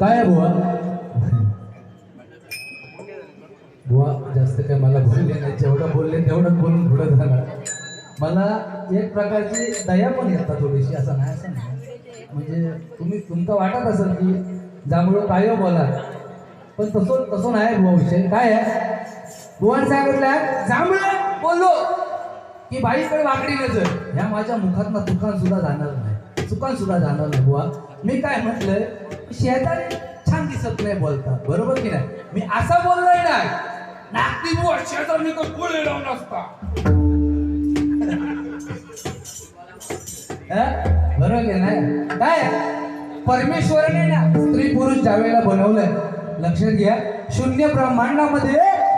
काय आहे बुवा? बुवा जास्त काय मला बोलले नाही. जेवढं बोलले तेवढं बोलून पुढं झालं मला एक प्रकारची दया पण येतात थोडीशी असं नाही असं नाही. म्हणजे तुम्ही तुमचं वाटत असेल की जांभळं काय बोला. पण तसं तसं नाही बुवा विषय. काय आहे? बुवान सांगितलं जांभळं बोललो. की बाईकडे वाकडी नजर. ह्या माझ्या मुखातनं चुकान सुद्धा जाणार नाही. चुकान सुद्धा जाणार नाही बुवा. मी काय म्हटलंय? शेजारी छान दिसत नाही बोलतात. बरोबर की नाही? मी असं बोललोय नाही नागती बुवा शेजारी का पुढे लावून असता. बरोबर की नाही? काय? परमेश्वराने ना स्त्री पुरुष ज्यावेळेला बनवलंय लक्षात घ्या शून्य ब्रह्मांडामध्ये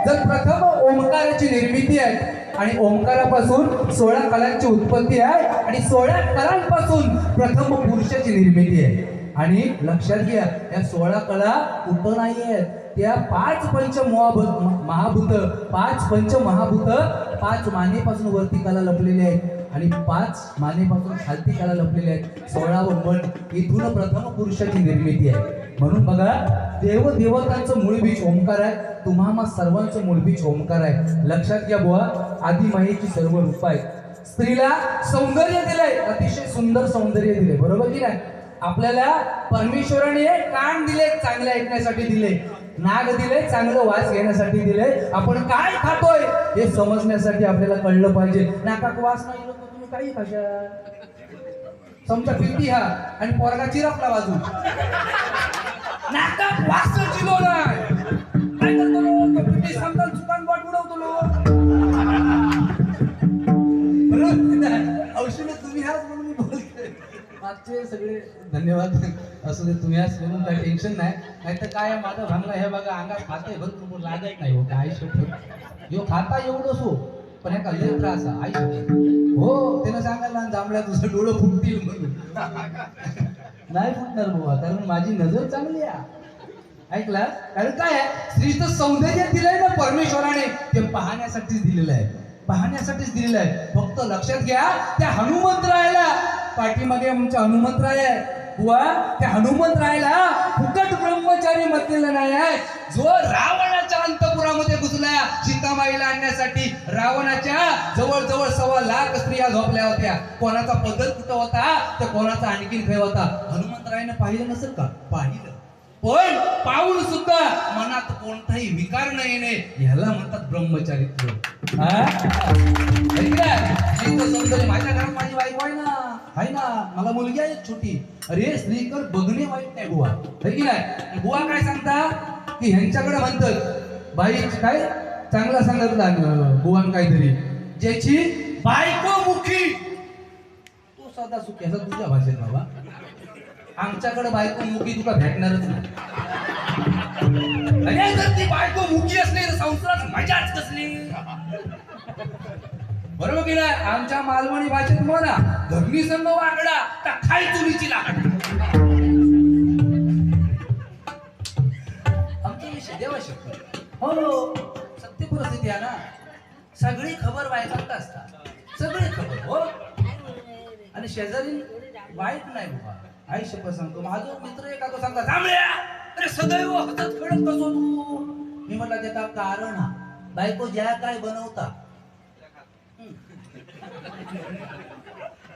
जर प्रथम ओंकाराची निर्मिती आहे आणि ओंकारापासून सोळा कलांची उत्पत्ती आहे आणि सोळा कलांपासून प्रथम पुरुषाची निर्मिती आहे. आणि लक्षात घ्या या सोळा कला कुठं नाही आहेत त्या पाच पंच महाभूत महाभूत पाच पंच महाभूत पाच मानेपासून वरती कला लपलेल्या आहेत. आणि पाच मानेपासून खालती कला लपलेल्या आहेत. सोळावं मन इथून प्रथम पुरुषाची निर्मिती आहे. म्हणून बघा देव देवतांचं मूळबीज ओंकार आहे. तुम्हा सर्वांचं मूळ बीज ओंकार आहे. लक्षात घ्या बुवा आदिमायेची सर्व रूप आहेत. स्त्रीला सौंदर्य दिलंय अतिशय सुंदर सौंदर्य दिले बरोबर की नाही? आपल्याला परमेश्वराने कान दिले चांगले ऐकण्यासाठी दिले नाग दिले चांगलं वास घेण्यासाठी दिले आपण काय खातोय हे समजण्यासाठी आपल्याला कळलं पाहिजे. नाकात वास नाही लोक तुम्ही काही खाशा समजा पिंटी हा आणि पोरगा चिरपला बाजू नाकात वास चिलो नाही. मागचे सगळे धन्यवाद. असू दे तुम्ही आज करून काय टेन्शन नाही. नाहीतर काय आहे, माझा भांगला हे बघा अंगात खाते भरपूर लागत नाही हो काय शोध यो खाता एवढं सो पण ह्या लय त्रास आहे आई हो त्यानं सांगायला जांभळ्या तुझं डोळं फुटतील म्हणून. नाही फुटणार बाबा कारण माझी नजर चांगली आहे. ऐकला? कारण काय आहे स्त्रीचं सौंदर्य दिलंय ना परमेश्वराने ते पाहण्यासाठीच दिलेलं आहे. पाहण्यासाठीच दिलेलं आहे. फक्त लक्षात घ्या त्या हनुमंतरायला पाठीमागे आमच्या हनुमंतराय आहे बुवा त्या हनुमंतरायला फुकट ब्रह्मचारी म्हटलेलं नाही आहे. जो रावणाच्या अंतपुरामध्ये घुसला सीतामाईला आणण्यासाठी रावणाच्या जवळ जवळ सव्वा लाख स्त्रिया झोपल्या होत्या. कोणाचा पदर कुठं होता तर कोणाचा आणखीन खेळ होता? हनुमंतरायनं पाहिलं नसेल का? पाहिलं. पण पाऊल सुद्धा मनात कोणताही विकार न येणे ह्याला म्हणतात ब्रह्मचारित्र. माझ्या घरात माझी बायको आहे ना आहे ना मला मुलगी आहे छोटी. अरे स्त्रीकर बघणे वाईट नाही बुवा. है की नाही? बुवा काय सांगता? की ह्यांच्याकडे म्हणतात बाई काय? चांगला सांगत आणि बुवान काहीतरी. ज्याची बायको मुखी. तो सदा सुखी असा तुझ्या भाषेत बाबा. आमच्याकडे बायको मुकी तुला भेटणारच नाही. जर ती बायको मुकी असली तर संसारात मजाच कसली? बरोबर की नाही? आमच्या मालवणी भाषेत म्हणा धर्मी संघ वागडा तर खाई चुलीची लाकडा विषय देवा शपथ हो सत्य परिस्थिती आहे ना. सगळी खबर बायकांत असतात. सगळी खबर हो. आणि शेजारी वाईट नाही बाबा आई शपथ सांगतो. माझा मित्र एका तो सांगता अरे सदैव हातात खेळत कसो तू. मी म्हटलं त्याचा कारण हा? बायको ज्या काय बनवता.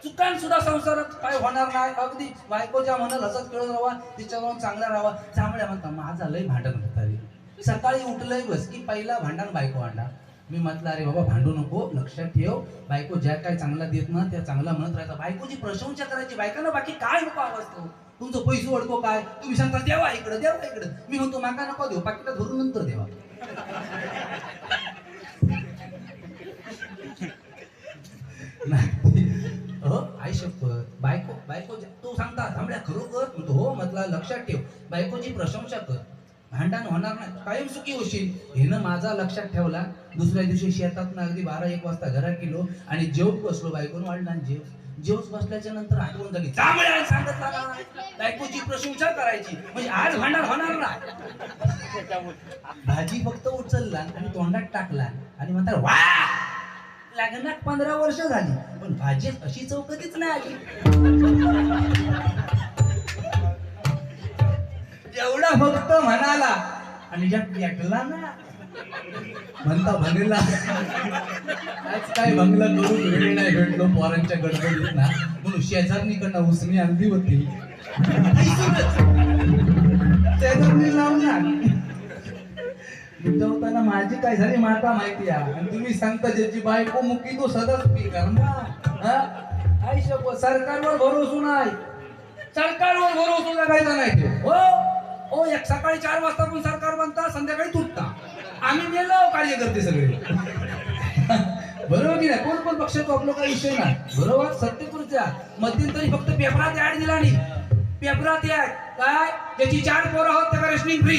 चुकान सुद्धा संसारात काय होणार नाही. अगदी बायको ज्या हसत खेळत राहा तिच्याकडून चांगला राहा चांगल्या म्हणता माझा लय भांडण होता सकाळी उठलंय बस की पहिला भांडण बायको भांडा मी म्हटलं अरे बाबा भांडू नको लक्षात ठेव. बायको ज्या काय चांगला देत ना त्या चांगला म्हणत राहायचा बायकोची प्रशंसा करायची बायकांना बाकी काय नको आवाज तुमचं पैसे ओळखो काय? तुम्ही सांगता देवा इकडं देवा इकडं. मी म्हणतो माका नको देऊ पाकिटा धरून नंतर देवा. हो आई शपथ. बायको बायको तू सांगता थांबड्या खरोखर? म्हणतो हो म्हटला लक्षात ठेव. बायकोची प्रशंसा कर. भांडण होणार नाही. कायम सुखी होशील. हिनं माझा लक्षात ठेवला. दुसऱ्या दिवशी शेतात अगदी बारा एक वाजता घरात गेलो आणि जेवत बसलो बायकोन वाढला जेव जेवत बसल्याच्या नंतर आठवण झाली. बायकोची प्रशंसा करायची. म्हणजे आज भांडण होणार नाही. भाजी फक्त उचलला आणि तोंडात टाकला आणि म्हणतात वा! लग्नात पंधरा वर्ष झाली. पण भाजीत अशी चौकटीच नाही आली. एवढा फक्त म्हणाला आणि ज्या पेटला ना. म्हणता भनेला आज काय बंगला करून वेळ नाही भेटलो पोरांच्या गडबडीत ना. म्हणून शेजारणीकडनं उसणी आणली होती. शेजारणी लावून ना उद्भवताना माझी काय झाली माता माहिती आहे? आणि तुम्ही सांगता ज्याची बायको मुकी तो सदच पी शपथ सरकारवर भरोसू नाही. सरकारवर भरोसू लागायचा नाही हो? हो एक सकाळी चार वाजता पण सरकार बनता संध्याकाळी तुटता. आम्ही गेलो कार्यकर्ते सगळे. बरोबर की नाही? कोण कोण पक्ष आपलं काही विषय नाही. बरोबर? सत्यपूरच्या मध्यंतरी फक्त पेपरात ऍड दिला नाही. पेपरात ऍड. काय? ज्याची चार पोरं आहोत त्याला रेशनिंग फ्री.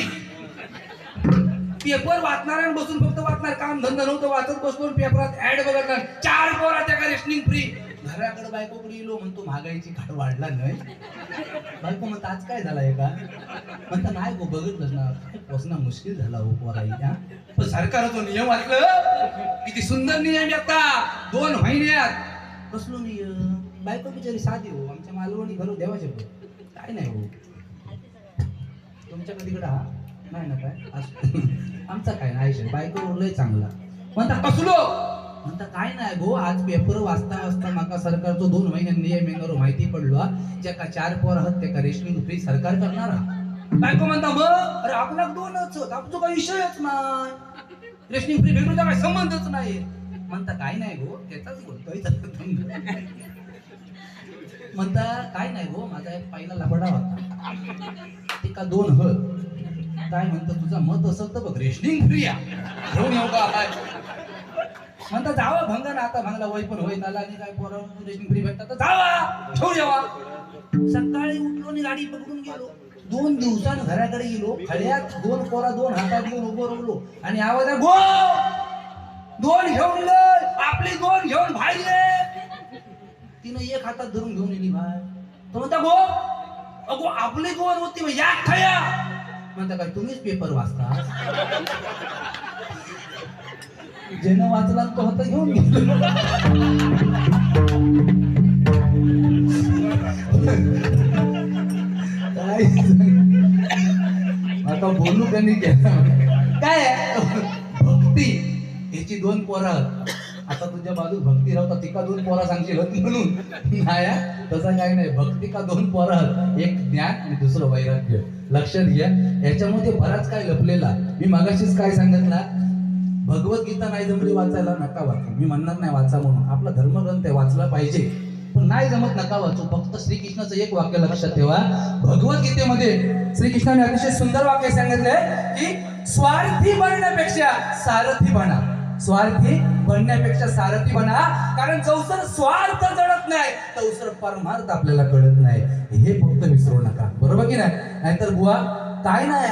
पेपर वाचणार बसून फक्त वाचणार. काम धंदा नव्हतं वाचत बसून पेपरात ऍड बघणार. चार पोरा त्याला रेशनिंग फ्री. घराकडे बायकोकडे येलो म्हणतो महागाईची घाट वाढला नाही. बायको म्हणतो आज काय झालाय का? म्हणता नाही गो बघत ना बसणं मुश्किल झाला हो पोराई हा. पण सरकारचा नियम वाटलं किती सुंदर नियम आता. दोन महिन्यात. कसलो नियम बायको बिचारी साधी हो आमच्या मालवणी घरो देवाचे काय नाही हो. तुमच्या तिकडं हा. नाही ना काय? असं. आमचा काय नाही आयुष्य. बायको लय चांगला. म्हणता कसलो म्हणता काय नाही गो आज पेपर वाचता वाचता माका सरकारचो दोन महिन्यांनी नियम माहिती पडलो ज्याका चार पोर आहात त्या रेशनिंग फ्री सरकार करणार बायको म्हणता मग अरे आपला दोनच होत काही विषयच नाही. रेशनिंग फ्री भेटूचा काही संबंधच नाही. म्हणता काय नाही गो त्याचाच बोलतोय म्हणता काय नाही गो माझा एक पहिला लफडा होता. ते का दोन हळ काय म्हणतं तुझं मत असेल तर बघ रेशनिंग फ्री घेऊन येऊ का काय म्हणता जावा भंग ना आता भंगला वय पण होईत आला आणि काय पोरा फ्री भेटतात तर जावा ठेवू. यावा सकाळी उठलो आणि गाडी पकडून गेलो. दोन दिवसानं घराकडे गेलो. खड्यात दोन पोरा दोन हातात घेऊन उभं राहिलो. आणि आवाज गो! दोन घेऊन ये आपली दोन घेऊन बाहेर तिनं एक हातात धरून घेऊन येली भाई तो म्हणता गो अगो आपली दोन होती या खया म्हणता काय तुम्हीच पेपर वाचता? ज्यानं वाचला तो होता घेऊन काय? आता बोलू त्यांनी काय? भक्ती. याची दोन पोरं आता तुझ्या बाजू भक्ती राहता तिका दोन पोरा सांगशील होत म्हणून. नाही तसं काय नाही. भक्ती का दोन पोरं एक ज्ञान आणि दुसरं वैराग्य. लक्षात घ्या. याच्यामध्ये बराच काय लपलेला. मी मागाशीच काय सांगितला? भगवद्गीता नाही जमली वाचायला नका वाचू. मी म्हणणार नाही वाचा म्हणून. आपला धर्मग्रंथ आहे वाचला पाहिजे. पण नाही जमत नका वाचू. फक्त श्रीकृष्णाचं एक वाक्य लक्षात ठेवा. भगवद्गीतेमध्ये श्रीकृष्णाने अतिशय सुंदर वाक्य सांगितलंय की स्वार्थी बनण्यापेक्षा सारथी बना. स्वार्थी बनण्यापेक्षा सारथी बना. कारण जवसर स्वार्थ जडत नाही तवसर परमार्थ आपल्याला कळत नाही. हे फक्त विसरू नका. बरोबर की नाही? नाहीतर बुवा काय नाही.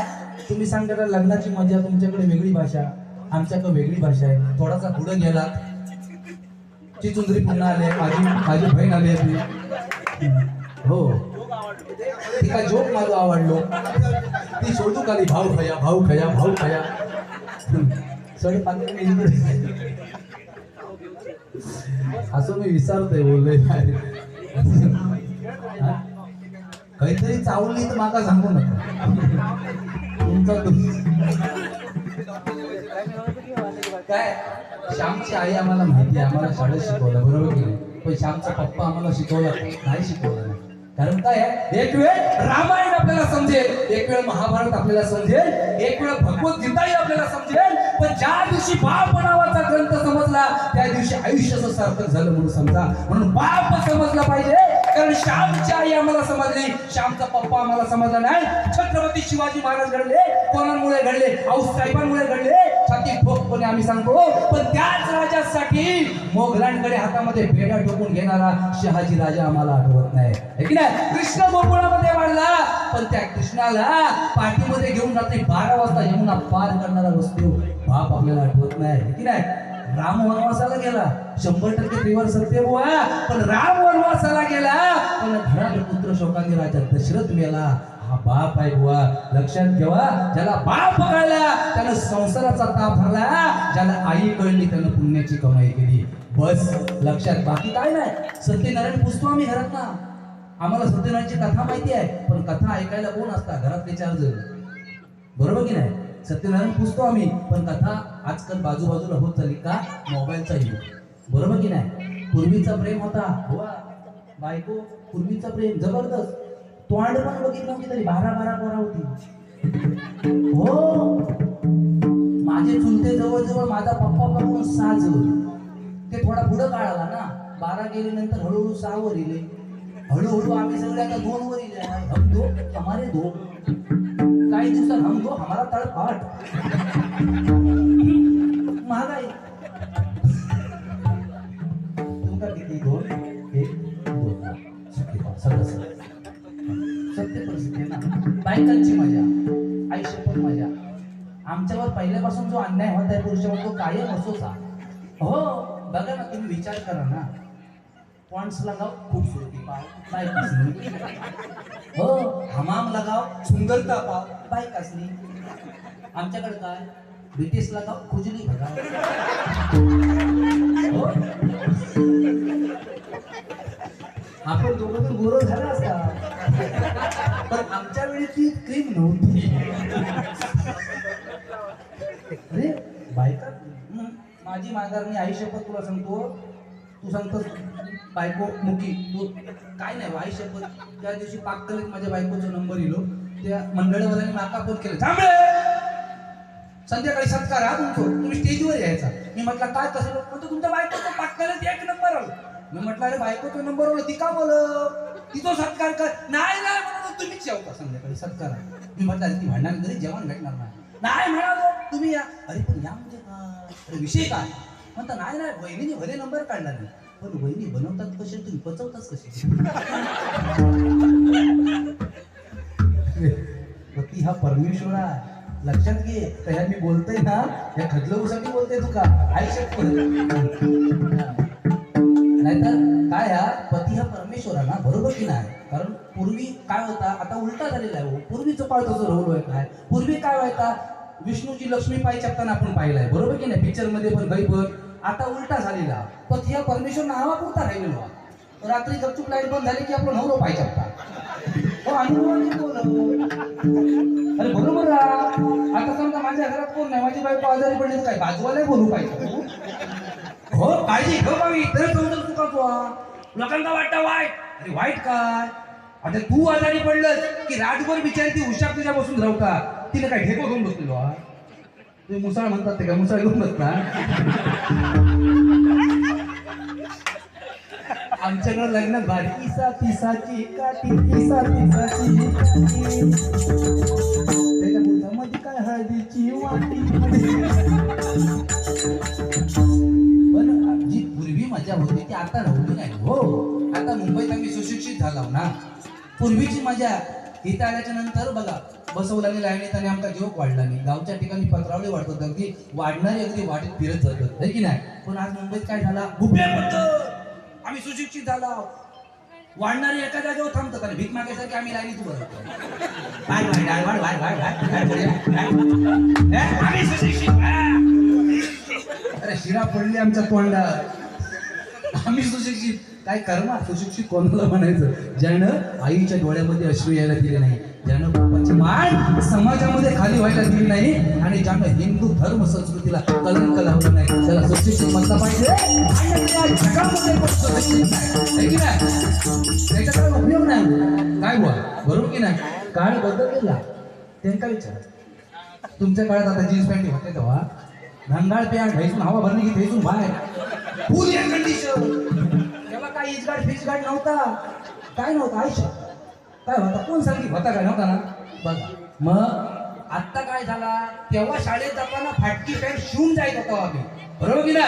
तुम्ही सांगता लग्नाची मजा तुमच्याकडे वेगळी भाषा? आमच्याकडे वेगळी भाषा आहे. थोडासा पुढे गेला. ती चुंदरी पुन्हा आली आहे. माझी माझी बहीण आली आहे हो. तिका जोक माझा आवडलो. ती शोधू खाली भाऊ खया भाऊ खया भाऊ खया. सडे असं मी विचारतोय बोलले काय काहीतरी चावली तर माका सांगू नका. तुमचा काय? श्यामची आई आम्हाला माहिती आहे आम्हाला शाळेत शिकवलं बरोबर की नाही? पण श्यामचा पप्पा आम्हाला शिकवला नाही शिकवलं. कारण काय एक वेळ रामायण आपल्याला समजेल एक वेळ महाभारत आपल्याला समजेल एक वेळ भगवत गीताही आपल्याला समजेल पण ज्या दिवशी बाप नावाचा ग्रंथ समजला त्या दिवशी आयुष्याचं सार्थक झालं म्हणून समजा. म्हणून बाप समजला पाहिजे कारण श्यामची आई आम्हाला समजली श्यामचा पप्पा आम्हाला समजला नाही. छत्रपती शिवाजी महाराज घडले कोणामुळे घडले? आऊसाहेबांमुळे घडले. छाती ठोकपणे आम्ही सांगतो हो, पण त्याच राजासाठी मोगलांकडे हातामध्ये भेडा ठोकून घेणारा शहाजी राजा आम्हाला आठवत नाही. की नाही? कृष्ण गोकुळामध्ये वाढला पण त्या कृष्णाला पाठीमध्ये घेऊन रात्री बारा वाजता यमुना पार करणारा वस्तू बाप आपल्याला आठवत नाही. की नाही? राम वनवासाला गेला. शंभर टक्के त्रिवार सत्य बुवा. पण राम वनवासाला गेला पण घरात पुत्र शोकांनी राजा दशरथ मेला. हा बाप आहे बुवा. लक्षात ठेवा ज्याला बाप कळला त्यानं संसाराचा ताप भरला ज्याला आई कळली त्यानं पुण्याची कमाई केली. बस लक्षात. बाकी काय नाही. सत्यनारायण पुसतो आम्ही घरात ना आम्हाला सत्यनारायणची कथा माहिती आहे पण कथा ऐकायला कोण असता घरातले चार जण. बरोबर की नाही? सत्यनारायण पुसतो आम्ही पण कथा आजकाल बाजूबाजूला होत चालली का? मोबाईलचा युग. बरोबर की नाही? पूर्वीचा प्रेम होता. हुआ बायको पूर्वीचा प्रेम. जबरदस्त. तोंड पण बघितलं होती तरी बारा बारा पोरा होती. हो. माझे चुलते जवळजवळ माझा पप्पा बघून सहा जवळ. ते थोडा पुढं काढाला ना. बारा गेल्यानंतर हळूहळू सहा वर इले हळूहळू आम्ही सगळे आता दोन वर इले हम दो हमारे दो. काही दिवसात हम दो हमारा तळपाट महागाई. तुमका किती दोन? एक दोन. सगळं सगळं. सत्य परिस्थिती ना बायकांची मजा आयुष्यभर मजा. आमच्यावर पहिल्यापासून जो अन्याय होत आहे पुरुषावर तो कायम असोचा. हो बघा ना तुम्ही विचार करा ना. पॉइंट्स लगाव खूबसूरती पाव. बाईक असली हो हमाम लगाव सुंदरता पाव. बाईक असली आमच्याकडे काय? ब्रिटिश लगाव खुजली बघा हो? आपण दोघं तर गोरं झाला असता. पण आमच्या वेळी ती क्रीम नव्हती. अरे बायका माघार माझी माघारणी आयुष्यपत तुला सांगतो. तू सांगतोस बायको मुकी तू काय नाही आयुष्यपत त्या दिवशी पाककलेत माझ्या बायकोचा नंबर येलो. त्या मंडळवाल्यांनी माका फोन केला. थांबळे संध्याकाळी सत्कार हा तुमचं. तुम्ही स्टेजवर यायचा. मी म्हटलं काय कसं म्हणतो तुमच्या बायकोचं पाककलेत एक नंबर आला. मी म्हटलं अरे बायकोचा नंबर आलो ती का बोल तिथं सत्कार कर. नाही नाही म्हणत तुम्हीच जेवता संध्याकाळी सत्कार मी म्हटलं अरे ती भांडणार तरी जेवण भेटणार नाही. नाही म्हणालो तुम्ही या. अरे पण या म्हणजे काय? अरे विषय काय? म्हणता नाही नाही बहिणीने भले नंबर काढला नाही पण वहिनी बनवतात कसे तुम्ही पचवतात कसे? पती हा परमेश्वर आहे. लक्षात घे तर मी बोलतोय ना या खदलवूसाठी बोलतोय तुका आयुष्यात नाहीतर काय हा पती हा परमेश्वर आहे ना बरोबर की नाही? कारण पूर्वी काय होता आता उलटा झालेला आहे हो. पूर्वीचं काळ तसं रोल आहे काय पूर्वी काय व्हायचा? विष्णूची लक्ष्मी पाय चपताना आपण पाहिलाय बरोबर की नाही? पिक्चरमध्ये पण गैबर आता उलटा झालेला. पती हा परमेश्वर नावापुरता राहिलेलो रात्री गपचूप लाइट बंद झाली की आपण नवरो पाय चपता हो अनुभव अरे बरोबर आता समजा माझ्या घरात कोण नाही माझी बायको आजारी पडली काय बाजूवाला बोलू पाहिजे? हो काळजी घेऊ बावी तर समजून चुका तू लोकांना वाटतं वाईट अरे वाईट काय? आता तू आजारी पडलं की रातभर बिचारी ती उशा तुझ्या बसून राहता तिला काय ढेको घेऊन बसलेलो हा? तुम्ही मुसाळ म्हणतात ते का मुसाळ घेऊन बसता आमच्याकडे लग्न भारी इसा पिसाची काठी इसा पिसाची त्याच्या मध्ये काय हळदीची वाटी? ज्या होती त्या आता राहिली नाही हो आता मुंबईत आम्ही सुशिक्षित झालो ना पूर्वीची मजा इथं आल्याच्यानंतर बघा बसवल्याने लाईनीत आणि आमचा जीव वाढला नाही गावच्या ठिकाणी पत्रावळी होतं अगदी वाढणारी अगदी वाटेत फिरत जातात है की नाही पण आज मुंबईत काय झाला भुप्या आम्ही सुशिक्षित झालो वाढणारी एका जागेवर थांबतो आणि भीक मागायसारखी आम्ही लाईनीत उभं राहतो अरे शिरा पडली आमच्या तोंडात आम्ही सुशिक्षित. काय करणार सुशिक्षित कोणाला म्हणायचं? ज्यानं आईच्या डोळ्यामध्ये अश्रू यायला दिले नाही ज्यानं बापाची मान समाजामध्ये खाली व्हायला दिली नाही आणि ज्यानं हिंदू धर्म संस्कृतीला कलंक लावलं नाही. त्याला सुशिक्षित म्हणता पाहिजे. नाही. त्याचा काय उपयोग नाही. काय बुवा? बरोबर की नाही? काळ बदललेला. त्यांना विचार. तुमच्या काळात आता जीन्स पॅन्ट होते तेव्हा. घंगाळ पॅन्ट घ्यायचून हवा भरली की थैसून बाहेर. फुल एअर कंडिशन तेव्हा काय इजगाड फिजगाड नव्हता. काय नव्हतं? आयुष्य. काय होता? कोण सांगितलं होता काय नव्हता ना? बघा. मग आत्ता काय झाला? तेव्हा शाळेत जाताना फाटकी पॅन्ट शिवून जायचं होतो आम्ही. बरोबर की ना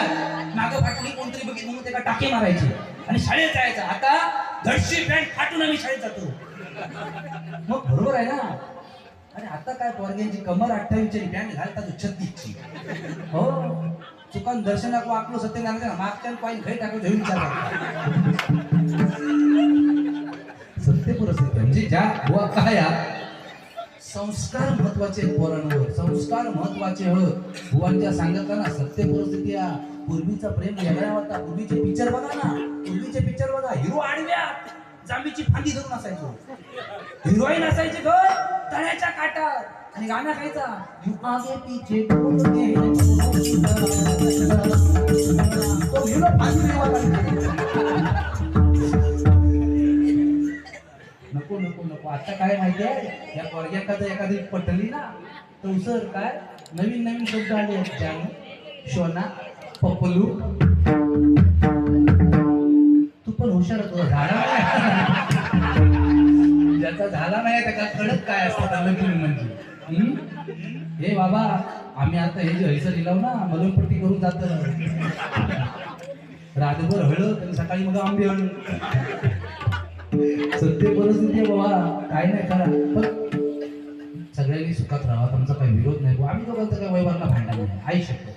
मागं फाटली कोणतरी बघितलं म्हणून त्याला टाके मारायचे. आणि शाळेत जायचं. आता धडशी पॅन्ट फाटून आम्ही शाळेत जातो. मग बरोबर आहे ना? आणि आता काय पोरग्यांची कमर अठ्ठावीसची बँड घालतात छत्तीसची? हो? चुकान दर्शनाक वाकलो सत्यनारायण मागच्या पाहिजे घरी टाकलं घेऊन चालला. सत्य म्हणजे ज्या बुवा काय संस्कार महत्त्वाचे पोरांवर. संस्कार महत्त्वाचे हो बुवांच्या सांगताना सत्य परिस्थिती पूर्वीचा प्रेम वेगळा होता. पूर्वीचे पिक्चर बघा ना. पूर्वीचे पिक्चर बघा. हिरो आडव्या. जांभीची फांदी धरून असायचो. हिरोईन असायची ग तळ्याच्या काटात आणि गाणं गायचा. आगे पीछे तो हिरो नको नको नको. आता काय माहितीये या पोरग्याका एखादी पटली ना तर उसर काय? नवीन नवीन शब्द आले आहेत जानू शोना पपलू. पण हुशार होतो. झाला. ज्याचा झाला नाही त्याला कडक काय असतात आलं लगीन म्हणजे हे बाबा आम्ही आता हे जे हैसर लिलाव ना मलमपट्टी करून जात. रातभर हळद आणि सकाळी मग आंबे हळद सत्य परिस्थिती बाबा काय नाही करा पण सगळ्यांनी सुखात राहावं आमचा काही विरोध नाही. आम्ही दोघांचं काही वैवारला भांडण नाही. आई शकतो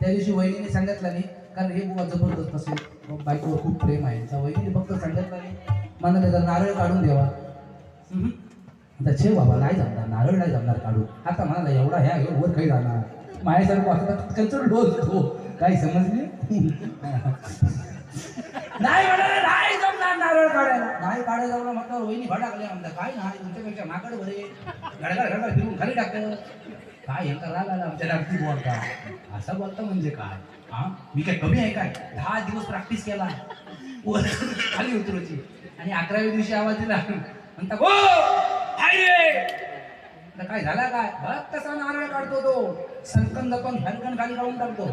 त्या दिवशी वहिनीने सांगितलं नाही कारण हे बुवा जबरदस्त असेल. बायकोवर खूप प्रेम आहे. त्या वहिनीने फक्त सांगितलं नाही. मला त्याचा नारळ काढून हम्म. आता छे बाबा नाही जमणार. नारळ नाही जमणार काढू आता म्हणाला एवढा ह्या वर काही जाणार. माझ्यासारखं असं कचर डोस तो काही समजली नाही? नाही जमणार नारळ काढायला. नाही काढायला जाऊन म्हटलं वहिनी भडाकल्या. म्हणतात काय नाही तुमच्यापेक्षा माकड बरे. गडगड गडगड फिरून खाली टाकतं काय यांचा राग आला आमच्या डाकती बोलता असं बोलता म्हणजे काय? हा? मी काय कमी आहे काय? दहा दिवस प्रॅक्टिस केला. खाली उतरूची आणि अकराव्या दिवशी आवाज दिला. म्हणता हो काय झाला काय? बघ कसा नारळ काढतो तो. सनकन पण हरकन खाली काढून टाकतो.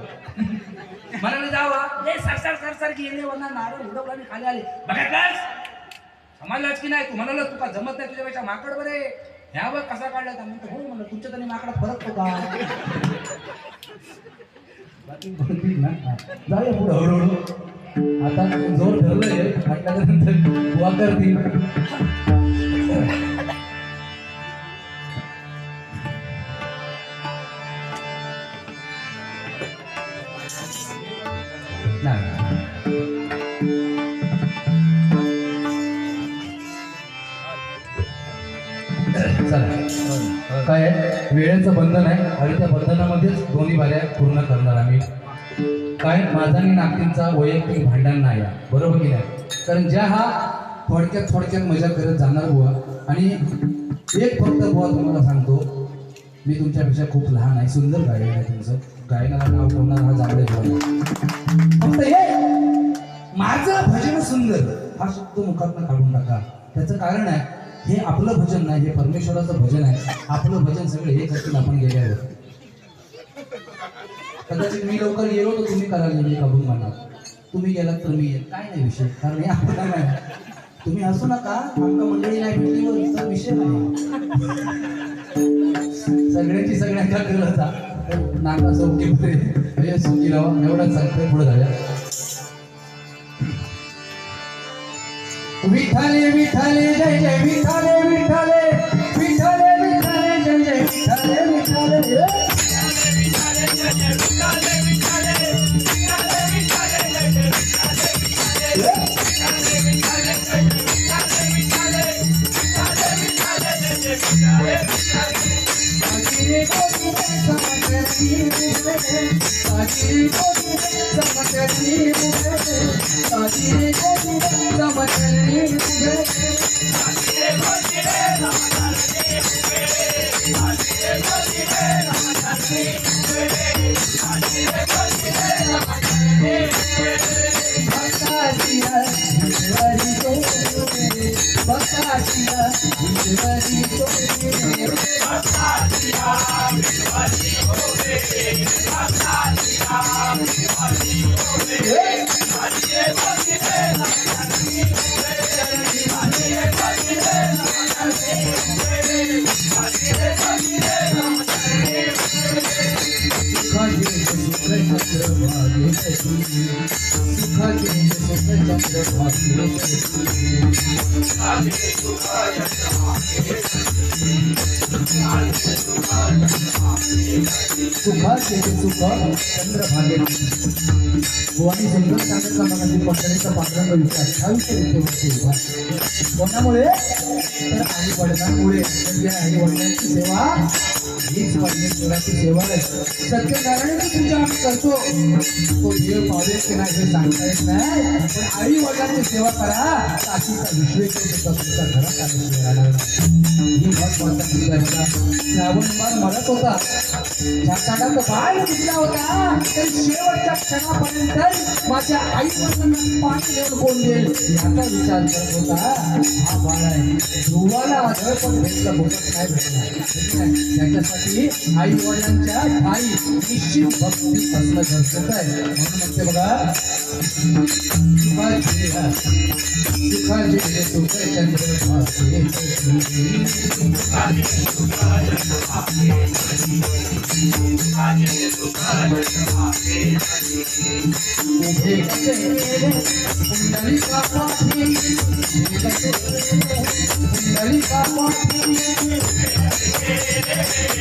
म्हणाले जावा. ए सरसर सरसर गेले वरना नारळ उडवला आणि खाली आले. बघा समजलाच की नाही? तू म्हणाल तुका जमत नाही तुझ्यापेक्षा माकड बरे. ह्या बघ कसा काढला तर म्हणतो हो म्हणलं तुमच्या तरी माकडात फरक तो का बाकी बोलतील ना. जाऊया पुढे. हळूहळू. आता जोर धरलंय. म्हटल्याच्या नंतर काय आहे? वेळेचं बंधन आहे आणि त्या बंधनामध्येच दोन्ही बाऱ्या पूर्ण करणार आम्ही. काय? माझा आणि नागतींचा वैयक्तिक भांडण नाही बरोबर की नाही? कारण ज्या हा थोडक्यात थोडक्यात मजा करत जाणार बुवा. आणि एक फक्त बुवा तुम्हाला सांगतो मी तुमच्यापेक्षा खूप लहान आहे. सुंदर गायन आहे तुमचं. गायनाला नाव ठेवणार हा जांभळे बुवा. फक्त हे माझं भजन सुंदर. हा शब्द मुखातनं काढून टाका. त्याचं कारण आहे हे आपलं भजन नाही हे परमेश्वराचं भजन आहे. आपलं भजन सगळे हे करतील आपण गेल्यावर. कदाचित मी लवकर गेलो तर तुम्ही करायला मी काबून म्हणा तुम्ही गेलात तर मी येत. काय नाही विषय. कारण हे आपला नाही. तुम्ही हसू नका. आमका मंडळी नाही भेटली विषय नाही. सगळ्यांची सगळ्यांचा करता नाका चौकी पुढे सुखी लावा हो. एवढाच सांगतोय पुढे झाल्या विठाले विठाले जय जय विठाले विठाले विठाले सुखाचे सुख चंद्रभागे पक्षाचा अठ्ठावीसशे रुपये कोणामुळे तर आई वडिलांमुळे म्हणजे आई वडिलांची सेवा हीच परमेश्वराची सेवा आहे सत्यनारायणाची पूजा आम्ही करतो तो देव पावेल की नाही हे सांगता येत नाही पण आई वडिलांची सेवा करा काशीचा विश्वेश्वर तुमच्या घरात आल्याशिवाय राहणार ही महत्त्वाचा मुद्दा श्रावण बाळ म्हणत होता शासनाचा बाळ दिसला होता तर शेवटच्या क्षणापर्यंत माझ्या आई वडिलांना पाणी देऊन कोण देईल याचा विचार करत होता. हा बाळ आहे. ध्रुवाला आढळ पण भेटलं भोगत नाही भेटणार त्याच्या आहे? त्याच्यासाठी आई वडिलांच्या ठाई निश्चित भक्ती असणं गरजेचं आहे. म्हणून म्हणते बघा सुखाचे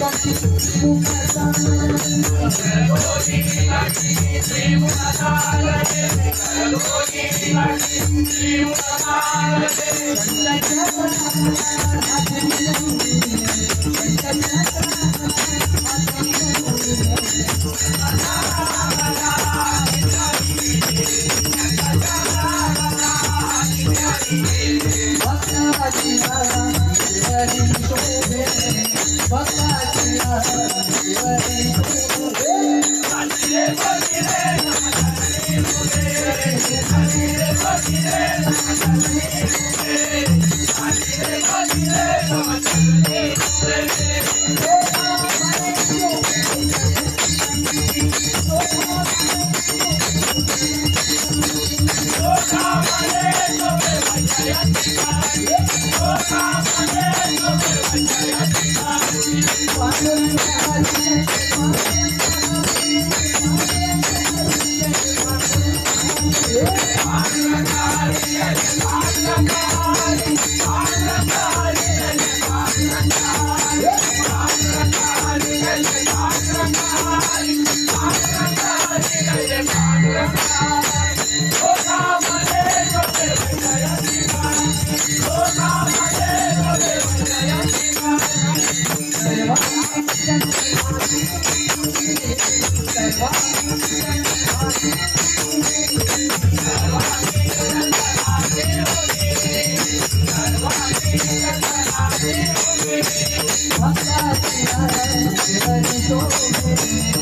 पाठी धन्यवाद धन्यवाद धन्यवाद